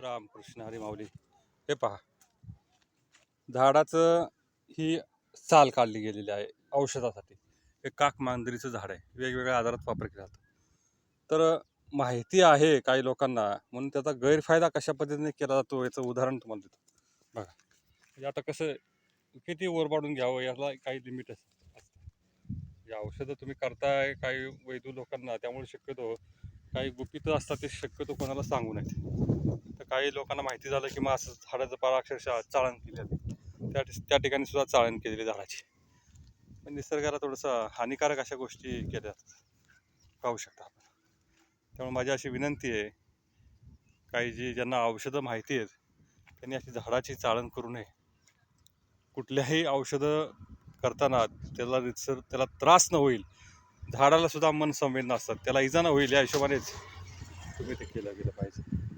रामकृष्ण हरी माऊली. हे पहा. झाडाचं ही साल काढली गेलेली आहे औषधासाठी. हे काक मांदरीचं झाड आहे. वेगवेगळ्या आजारात वापर केला जातो. तर माहिती आहे काही लोकांना म्हणून त्याचा गैरफायदा कशा पद्धतीने केला जातो याचं उदाहरण तुम्हाला देतो. बघा. म्हणजे आता कसं किती ओरबाडून घ्यावं याला काही लिमिट असतं. या औषधं तुम्ही करताय काही वैद्य लोकांना त्यामुळे शक्यतो काही गुपित असतात ते शक्यतो कोणाला सांगू नये काही लोकांना माहिती झालं की मग असं झाडाचं पार अक्षरशः चाळण केली जाते त्या त्या ठिकाणी सुद्धा चाळण केलेली झाडाची. पण निसर्गाला थोडंसं हानिकारक अशा गोष्टी केल्या पाहू शकता आपण. त्यामुळे माझी अशी विनंती आहे काही जी ज्यांना औषधं माहिती आहेत त्यांनी अशी झाडाची चाळण करू नये. कुठल्याही औषधं करताना त्याला रितसर त्याला त्रास न होईल. झाडाला सुद्धा मन संवेदना असतात. त्याला इजा न होईल या हिशोबानेच तुम्ही ते केलं गेलं पाहिजे.